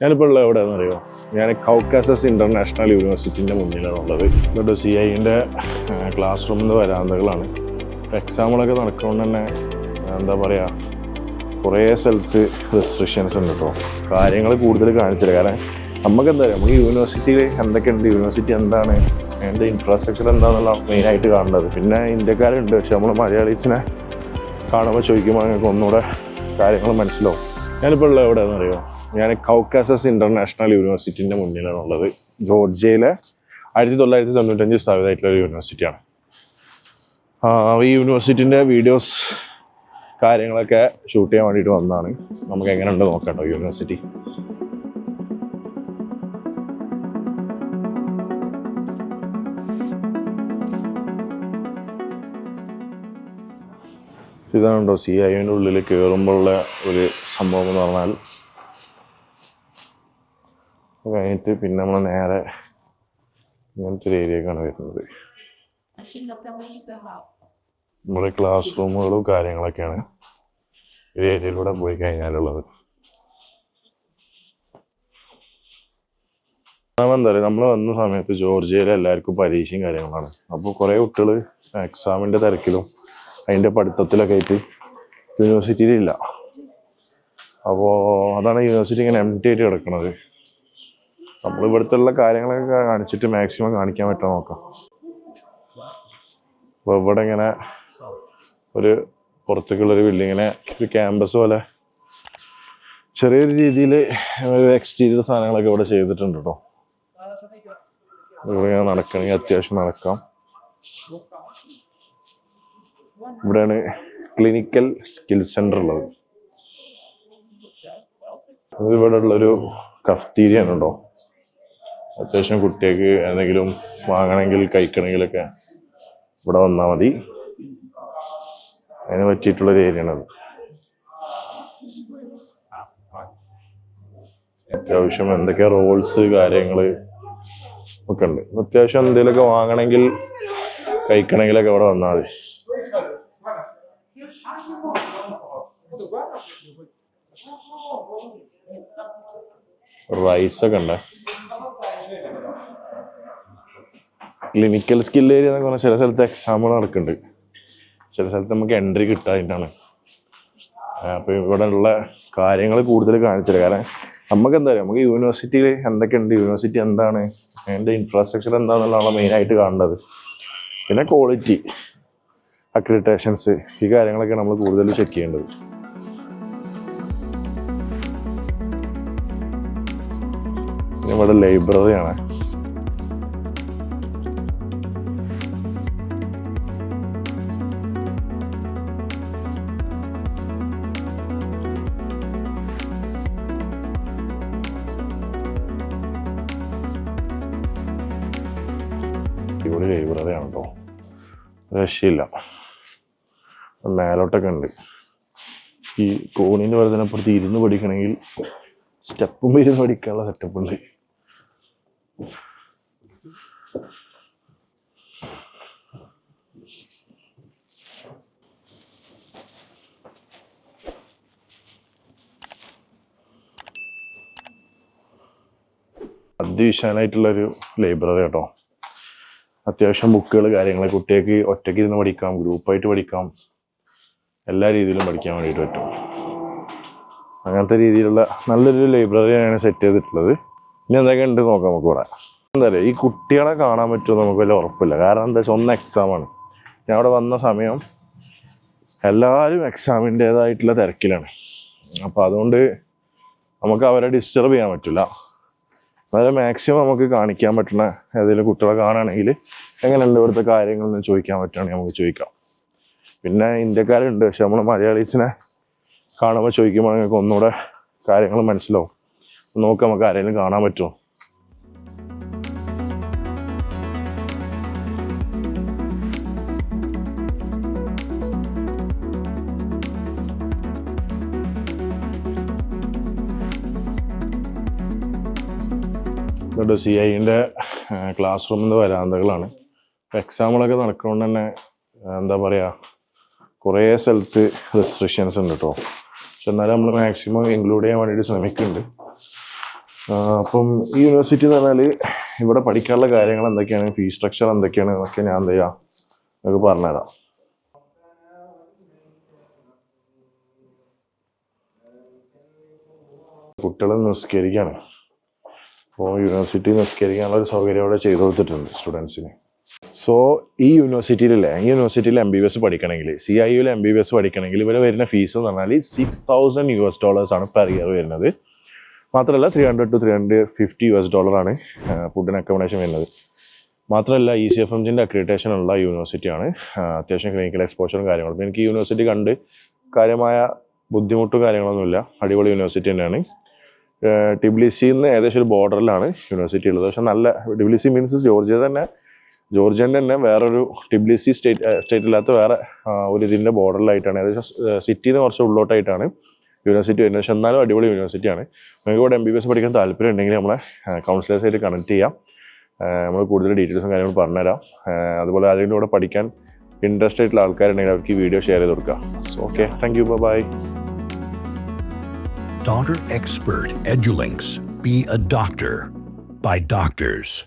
ഞാനിപ്പോൾ ഉള്ളത് എവിടെയാണെന്ന് അറിയോ? ഞാൻ കൗക്കാസസ് ഇന്റർനാഷണൽ യൂണിവേഴ്സിറ്റിന്റെ മുന്നിലാണ് ഉള്ളത്. എന്നിട്ട് സി ഐന്റെ ക്ലാസ് റൂമിൽ വരാന്തകളാണ്. എക്സാമുകളൊക്കെ നടക്കുന്നതുകൊണ്ട് തന്നെ എന്താ പറയുക കുറേ സ്ഥലത്ത് റെസ്ട്രിക്ഷൻസ് ഉണ്ട് കേട്ടോ കാര്യങ്ങൾ കൂടുതൽ കാണിച്ചില്ല. കാരണം നമുക്ക് എന്താ പറയുക നമുക്ക് യൂണിവേഴ്സിറ്റിയിൽ എന്തൊക്കെയുണ്ട്? യൂണിവേഴ്സിറ്റി എന്താണ്? അതിന്റെ ഇൻഫ്രാസ്ട്രക്ചർ എന്താണെന്നുള്ള മെയിനായിട്ട് കാണേണ്ടത് പിന്നെ ഇന്ത്യക്കാരുണ്ട്. പക്ഷെ നമ്മൾ മലയാളീസിനെ കാണുമ്പോൾ ചോദിക്കുമ്പോൾ ഞങ്ങൾക്ക് ഒന്നുകൂടെ കാര്യങ്ങൾ മനസ്സിലാവും. ഞാനിപ്പോൾ ഉള്ളത് എവിടെയാണെന്ന് അറിയോ? ഞാൻ കൗക്കാസസ് ഇന്റർനാഷണൽ യൂണിവേഴ്സിറ്റിന്റെ മുന്നിലാണ് ഉള്ളത് ജോർജിയയിലെ ആയിരത്തി തൊള്ളായിരത്തി തൊണ്ണൂറ്റഞ്ച് സ്ഥാപിതമായിട്ടുള്ള ഒരു യൂണിവേഴ്സിറ്റിയാണ്. ഈ യൂണിവേഴ്സിറ്റിന്റെ വീഡിയോസ് കാര്യങ്ങളൊക്കെ ഷൂട്ട് ചെയ്യാൻ വേണ്ടിയിട്ട് വന്നതാണ്. നമുക്ക് എങ്ങനെയുണ്ട് നോക്കാം നോക്കട്ടോ യൂണിവേഴ്സിറ്റി? കേട്ടോ സി ഐന്റെ ഉള്ളിൽ കയറുമ്പോഴുള്ള ഒരു സംഭവം എന്ന് പറഞ്ഞാൽ അത് കഴിഞ്ഞിട്ട് പിന്നെ നമ്മൾ നേരെ ഇങ്ങനത്തെ ഒരു ഏരിയക്കാണ് വരുന്നത്. നമ്മുടെ ക്ലാസ് റൂമുകളും കാര്യങ്ങളൊക്കെയാണ് ഒരു ഏരിയയിലൂടെ പോയി കഴിഞ്ഞാലുള്ളത്. ഒന്നാമത് എന്താ പറയുക നമ്മൾ വന്ന സമയത്ത് ജോർജിയയിൽ എല്ലാവർക്കും പരീക്ഷയും കാര്യങ്ങളാണ്. അപ്പോൾ കുറേ കുട്ടികൾ എക്സാമിന്റെ തിരക്കിലും അതിന്റെ പഠിത്തത്തിലൊക്കെ ആയിട്ട് യൂണിവേഴ്സിറ്റിയിലില്ല അപ്പോൾ അതാണ് യൂണിവേഴ്സിറ്റി ഇങ്ങനെ എം ടി ആയിട്ട് കിടക്കുന്നത് നമ്മൾ ഇവിടുത്തെ ഉള്ള കാര്യങ്ങളൊക്കെ കാണിച്ചിട്ട് മാക്സിമം കാണിക്കാൻ പറ്റാൻ നോക്കാം. അപ്പോൾ ഇവിടെ ഇങ്ങനെ ഒരു പുറത്തേക്കുള്ളൊരു ബിൽഡിങ്ങിനെ ഒരു ക്യാമ്പസ് പോലെ ചെറിയൊരു രീതിയിൽ എക്സ്റ്റീരിയർ സാധനങ്ങളൊക്കെ ഇവിടെ ചെയ്തിട്ടുണ്ട് കേട്ടോ ഇവിടെ ഇങ്ങനെ നടക്കണമെങ്കിൽ അത്യാവശ്യം നടക്കാം. ഇവിടെയാണ് ക്ലിനിക്കൽ സ്കിൽ സെന്റർ ഉള്ളത്. ഇവിടെ ഉള്ളൊരു കഫ്റ്റീരിയ ഉണ്ടോ അത്യാവശ്യം കുട്ടികൾക്ക് എന്തെങ്കിലും വാങ്ങണമെങ്കിൽ കഴിക്കണമെങ്കിലൊക്കെ ഇവിടെ വന്നാൽ മതി. അതിന് പറ്റിയിട്ടുള്ളൊരു ഏരിയ ആണത് അത്യാവശ്യം എന്തൊക്കെ റോൾസ് കാര്യങ്ങൾ ഒക്കെ ഉണ്ട്. അത്യാവശ്യം എന്തെങ്കിലുമൊക്കെ വാങ്ങണമെങ്കിൽ കഴിക്കണമെങ്കിലൊക്കെ ഇവിടെ വന്നാൽ മതി. റൈസൊക്കെ ഉണ്ട്? ക്ലിനിക്കൽ സ്കിൽ ഏരിയ എന്നൊക്കെ പറഞ്ഞാൽ ചില സ്ഥലത്ത് എക്സാമുകൾ നടക്കുന്നുണ്ട് ചില സ്ഥലത്ത് നമുക്ക് എൻട്രി കിട്ടാനായിട്ടാണ് അപ്പോൾ ഇവിടെ ഉള്ള കാര്യങ്ങൾ കൂടുതൽ കാണിച്ചില്ല. കാരണം നമുക്ക് എന്താ നമുക്ക് യൂണിവേഴ്സിറ്റിയിൽ എന്തൊക്കെയുണ്ട്? യൂണിവേഴ്സിറ്റി എന്താണ്? അതിന്റെ ഇൻഫ്രാസ്ട്രക്ചർ എന്താണെന്നുള്ളതാണ് മെയിനായിട്ട് കാണേണ്ടത് പിന്നെ ക്വാളിറ്റി അക്രിഡിറ്റേഷൻസ് ഈ കാര്യങ്ങളൊക്കെ നമ്മൾ കൂടുതൽ ചെക്ക് ചെയ്യേണ്ടത്. ഇവിടെ ലൈബ്രറിയാണ് ഇവിടെ ലൈബ്രറിയാണ് കേട്ടോ രക്ഷയില്ല. മേലോട്ടൊക്കെ ഉണ്ട്. ഈ കോണിന്റെ വലുതിനപ്പുറത്ത് ഇരുന്ന് പഠിക്കണമെങ്കിൽ സ്റ്റെപ്പും ഇരുന്ന് പഠിക്കാനുള്ള സെറ്റപ്പ് ഉണ്ട്. അതിവിശാലായിട്ടുള്ളൊരു ലൈബ്രറി കേട്ടോ അത്യാവശ്യം ബുക്കുകൾ കാര്യങ്ങൾ കുട്ടികൾക്ക് ഒറ്റയ്ക്ക് ഇരുന്ന് പഠിക്കാം ഗ്രൂപ്പായിട്ട് പഠിക്കാം. എല്ലാ രീതിയിലും പഠിക്കാൻ വേണ്ടിയിട്ട് പറ്റും. അങ്ങനത്തെ രീതിയിലുള്ള നല്ലൊരു ലൈബ്രറിയാണ് സെറ്റ് ചെയ്തിട്ടുള്ളത്. ഇനി എന്തൊക്കെ ഉണ്ട് നോക്കാം നമുക്ക് ഇവിടെ. എന്താ പറയുക ഈ കുട്ടികളെ കാണാൻ പറ്റുമോ നമുക്ക് വലിയ ഉറപ്പില്ല. കാരണം എന്താ വെച്ചാൽ ഒന്ന് എക്സാമാണ് ഞാൻ അവിടെ വന്ന സമയം എല്ലാവരും എക്സാമിന്റേതായിട്ടുള്ള തിരക്കിലാണ്. അപ്പോൾ അതുകൊണ്ട് നമുക്ക് അവരെ ഡിസ്റ്റർബ് ചെയ്യാൻ പറ്റില്ല. അതായത് മാക്സിമം നമുക്ക് കാണിക്കാൻ പറ്റുന്ന ഏതെങ്കിലും കുട്ടികളെ കാണുകയാണെങ്കിൽ എങ്ങനെയുള്ള ഇവിടുത്തെ കാര്യങ്ങളൊന്നും ചോദിക്കാൻ പറ്റുകയാണെങ്കിൽ നമുക്ക് ചോദിക്കാം. പിന്നെ ഇന്ത്യക്കാരുണ്ട് പക്ഷെ നമ്മൾ മലയാളീസിനെ കാണുമ്പോൾ ചോദിക്കുമ്പോൾ നിങ്ങൾക്ക് ഒന്നുകൂടെ കാര്യങ്ങൾ മനസ്സിലാവും. നോക്കാം നമുക്ക് ആരെങ്കിലും കാണാൻ പറ്റുമോ? ഇതൊട്ട് സി ഐന്റെ ക്ലാസ് നിന്ന് വരാന്തകളാണ്. എക്സാമുകളൊക്കെ നടക്കുന്നതുകൊണ്ട് തന്നെ എന്താ പറയുക കുറേ സ്ഥലത്ത് റെസ്ട്രിക്ഷൻസ് ഉണ്ട് കേട്ടോ പക്ഷെ എന്നാലും നമ്മൾ മാക്സിമം ഇൻക്ലൂഡ് ചെയ്യാൻ വേണ്ടിയിട്ട് ശ്രമിക്കുന്നുണ്ട്. അപ്പം ഈ യൂണിവേഴ്സിറ്റി എന്ന് പറഞ്ഞാൽ ഇവിടെ പഠിക്കാനുള്ള കാര്യങ്ങൾ എന്തൊക്കെയാണ് ഫീസ് സ്ട്രക്ചർ എന്തൊക്കെയാണ് എന്നൊക്കെ ഞാൻ എന്ത് ചെയ്യാം നിങ്ങൾക്ക് പറഞ്ഞുതരാം. കുട്ടികൾ നിസ്കരിക്കുകയാണ് അപ്പോൾ യൂണിവേഴ്സിറ്റി നിസ്കരിക്കാനുള്ള ഒരു സൗകര്യം അവിടെ ചെയ്തു കൊടുത്തിട്ടുണ്ട് സ്റ്റുഡൻസിന് സോ ഈ യൂണിവേഴ്സിറ്റിയിലല്ലേ ഈ യൂണിവേഴ്സിറ്റിയിൽ എം ബി ബി എസ് പഠിക്കണമെങ്കിൽ സി ഐ യുവിൽ എം ബി ബി എസ് പഠിക്കണമെങ്കിൽ ഇവിടെ വരുന്ന ഫീസ് എന്ന് പറഞ്ഞാൽ six thousand U S dollars ആണ് പെർ ഇയർ വരുന്നത്. മാത്രമല്ല three hundred to three hundred fifty U S ഡോളറാണ് ഫുഡിന് അക്കോമഡേഷൻ വരുന്നത്. മാത്രമല്ല ഇ സി എഫ് എംജിന്റെ അക്രിഡിറ്റേഷൻ ഉള്ള യൂണിവേഴ്സിറ്റിയാണ് അത്യാവശ്യം ക്ലിനിക്കൽ എക്സ്പോഷറും കാര്യങ്ങളും. എനിക്ക് യൂണിവേഴ്സിറ്റി കണ്ട് കാര്യമായ ബുദ്ധിമുട്ടും കാര്യങ്ങളൊന്നുമില്ല. അടിപൊളി യൂണിവേഴ്സിറ്റി തന്നെയാണ്. ടിബ്ലിസിന്ന് ഏകദേശം ഒരു ബോർഡറിലാണ് യൂണിവേഴ്സിറ്റി ഉള്ളത്. പക്ഷെ നല്ല ടിബ്ലിസി മീൻസ് ജോർജിയ തന്നെ ജോർജിയന്റെ തന്നെ വേറൊരു ടിബ്ലിസി സ്റ്റേറ്റ് സ്റ്റേറ്റില്ലാത്ത വേറെ ഒരു ഇതിന്റെ ബോർഡറിലായിട്ടാണ്. ഏകദേശം സിറ്റിയിൽ നിന്ന് കുറച്ച് ഉള്ളോട്ടായിട്ടാണ് യൂണിവേഴ്സിറ്റി വരുന്നത്. പക്ഷെ എന്നാലും അടിപൊളി യൂണിവേഴ്സിറ്റിയാണ് നിങ്ങൾക്ക് ഇവിടെ എം ബി ബി എസ് പഠിക്കാൻ താല്പര്യം ഉണ്ടെങ്കിൽ നമ്മളെ കൗൺസിലേഴ്സായിട്ട് കണക്ട് ചെയ്യാം. നമ്മൾ കൂടുതൽ ഡീറ്റെയിൽസും കാര്യങ്ങളും പറഞ്ഞുതരാം. അതുപോലെ ആരെങ്കിലും ഇവിടെ പഠിക്കാൻ ഇൻട്രസ്റ്റ് ആയിട്ടുള്ള ആൾക്കാരുണ്ടെങ്കിൽ അവർക്ക് ഈ വീഡിയോ ഷെയർ ചെയ്ത് കൊടുക്കുക okay thank you bye Daughter Expert Edulinks. Be a doctor by doctors.